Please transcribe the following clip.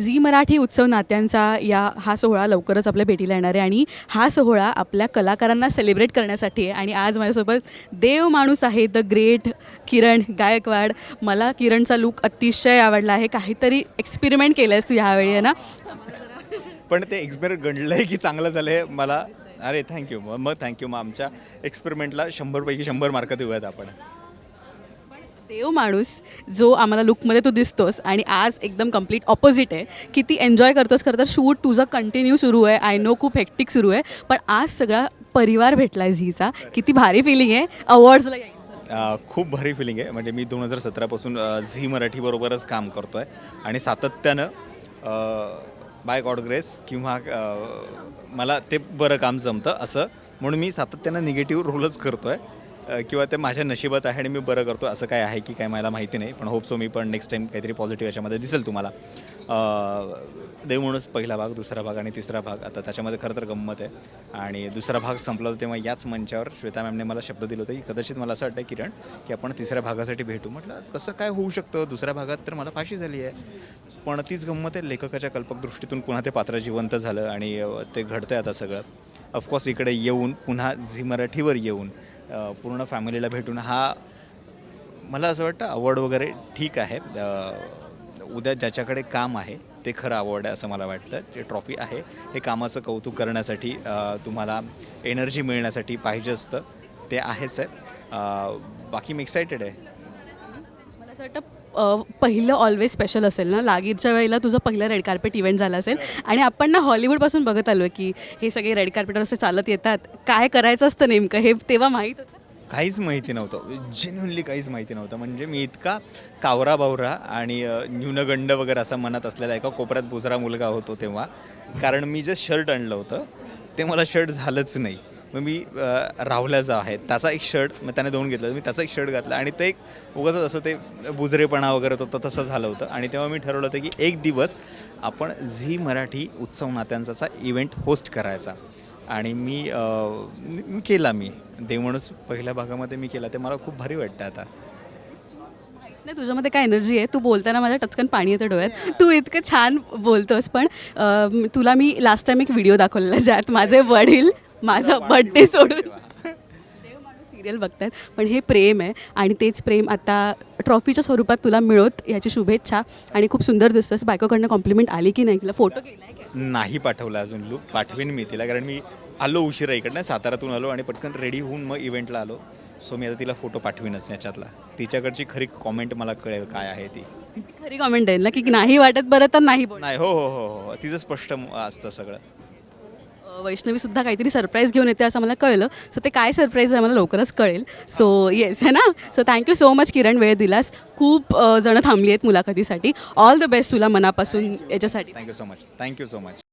Zee Marathi उत्सव नात्यांचा या हा सोहळा लवकरच आपल्या भेटीला येणार आहे आणि हा सोहळा आपल्या कलाकारांना सेलिब्रेट करण्यासाठी आहे. आणि आज माझ्यासोबत देव माणूस आहे द ग्रेट किरण गायकवाड. मला किरणचा लूक अतिशय आवडला आहे. काहीतरी एक्सपेरिमेंट केलं आहेस तू ह्यावेळी आहे ना? पण ते एक्सपेरिमेंट घडलं आहे की चांगलं झालं आहे मला? अरे थँक्यू मग मग थँक्यू मग आमच्या एक्सपेरिमेंटला शंभरपैकी शंभर मार्क देऊयात आपण. देव माणूस जो आम्हाला लुकमध्ये तू दिसतोस आणि आज एकदम कंप्लीट ऑपोजिट आहे. किती एन्जॉय करतोस खरं तर शूट तुझं कंटिन्यू सुरू आहे. आय नो खूप हेक्टिक सुरू आहे. पण आज सगळा परिवार भेटला आहे झीचा. किती भारी फिलिंग आहे. अवॉर्ड्सला यायचं. अ, खूप भारी फिलिंग आहे. म्हणजे मी दोन हजार सतरापासून झी मराठीबरोबरच काम करतो आहे आणि सातत्यानं बाय गॉड ग्रेस किंवा अ, मला ते बरं काम जमतं असं. म्हणून मी सातत्यानं निगेटिव्ह रोलच करतो आहे किंवा ते माझ्या नशिबात आहे आणि मी बरं करतो असं काय आहे की काय मला माहिती नाही. पण होप सो मी पण नेक्स्ट टाईम काहीतरी पॉझिटिव्ह याच्यामध्ये दिसेल तुम्हाला. देव म्हणूनच पहिला भाग दुसरा भाग आणि तिसरा भाग. आता त्याच्यामध्ये खरं तर गंमत आहे. आणि दुसरा भाग संपला होता तेव्हा याच मंचावर श्वेता मॅमने मला शब्द दिले होते की कदाचित मला असं वाटतं किरण की आपण तिसऱ्या भागासाठी भेटू. म्हटलं कसं काय होऊ शकतं? दुसऱ्या भागात तर मला फाशी झाली आहे. पण तीच गंमत आहे लेखकाच्या कल्पक दृष्टीतून पुन्हा ते पात्र जिवंत झालं आणि ते ते आहे आता सगळं. ऑफकोर्स इकडे येऊन पुन्हा झी मराठीवर येऊन पूर्ण फॅमिलीला भेटून हा मला असं वाटतं अवॉर्ड वगैरे ठीक आहे. उद्या ज्याच्याकडे काम आहे ते खरं अवॉर्ड आहे असं मला वाटतं. जे ट्रॉफी आहे हे कामाचं कौतुक करण्यासाठी तुम्हाला एनर्जी मिळण्यासाठी पाहिजे असतं. ते आहेच आहे. बाकी मी एक्सायटेड आहे. मला असं वाटतं पहिलं ऑलवेज स्पेशल असेल ना? लागीरच्या वेळेला तुझं पहिलं रेड कार्पेट इव्हेंट झाला असेल. आणि आपण ना हॉलिवूडपासून बघत आलो आहे की हे सगळे रेड कार्पेटवर असे चालत येतात. काय करायचं असतं नेमकं? हे तेव्हा माहीत होतं? काहीच माहिती नव्हतं. जेन्युनली काहीच माहिती नव्हतं. म्हणजे मी इतका कावरा बावरा आणि न्यूनगंड वगैरे असं मनात असलेला एका कोपऱ्यात बुजरा मुलगा होतो तेव्हा. कारण मी जे शर्ट आणलं होतं ते मला शर्ट झालंच नाही. मग मी राहुला राहुल्याचा आहे. त्याचा एक शर्ट मग त्याने दोन घेतलं. मी त्याचा एक शर्ट घातला आणि ते एक उगाच असं ते बुजरेपणा वगैरे होतं तसं झालं होतं. आणि तेव्हा मी ठरवलं होतं की एक दिवस आपण झी मराठी उत्सव नात्यांचा इव्हेंट होस्ट करायचा. आणि मी केला मी केला मी. पहिल्या भागामध्ये मी केला. ते मला खूप भारी वाटतं आता. नाही तुझ्यामध्ये काय एनर्जी आहे? तू बोलताना माझ्या टचकन पाणी येतं डोळ्यात. तू इतकं छान बोलतोस पण तुला मी लास्ट टाइम एक व्हिडिओ दाखवलेला ज्यात माझे वडील माझा बड्डे सोडून. सिरियल बघतायत पण हे प्रेम आहे आणि तेच प्रेम आता ट्रॉफीच्या स्वरूपात तुला मिळवत याची शुभेच्छा. आणि खूप सुंदर दिसतोस. बायकोकडनं कॉम्प्लिमेंट आली की नाही? तिला फोटो केला आहे नाही पाठवला अजून लूक पाठवेन मी तिला कारण मी आलो उशिरा इकडनं. साताऱ्यातून आलो आणि पटकन रेडी होऊन मग इव्हेंटला आलो. सो मी आता तिला फोटो पाठवीनच याच्यातला. तिच्याकडची खरी कॉमेंट मला कळेल काय आहे ती. खरी कॉमेंट आहे ना की नाही वाटत बरं तर नाही बोल. नाही हो हो हो हो तिचं स्पष्ट असतं सगळं. वैष्णवी सुद्धा काहीतरी सरप्राईज घेऊन येते असं मला कळलं. सो ते काय सरप्राईज आहे मला लवकरच कळेल. सो येस है ना? So thank you so much Kiran वेळ दिलास. खूप जणं थांबली आहेत मुलाखतीसाठी. ऑल द बेस्ट तुला मनापासून याच्यासाठी. Thank you so much thank you so much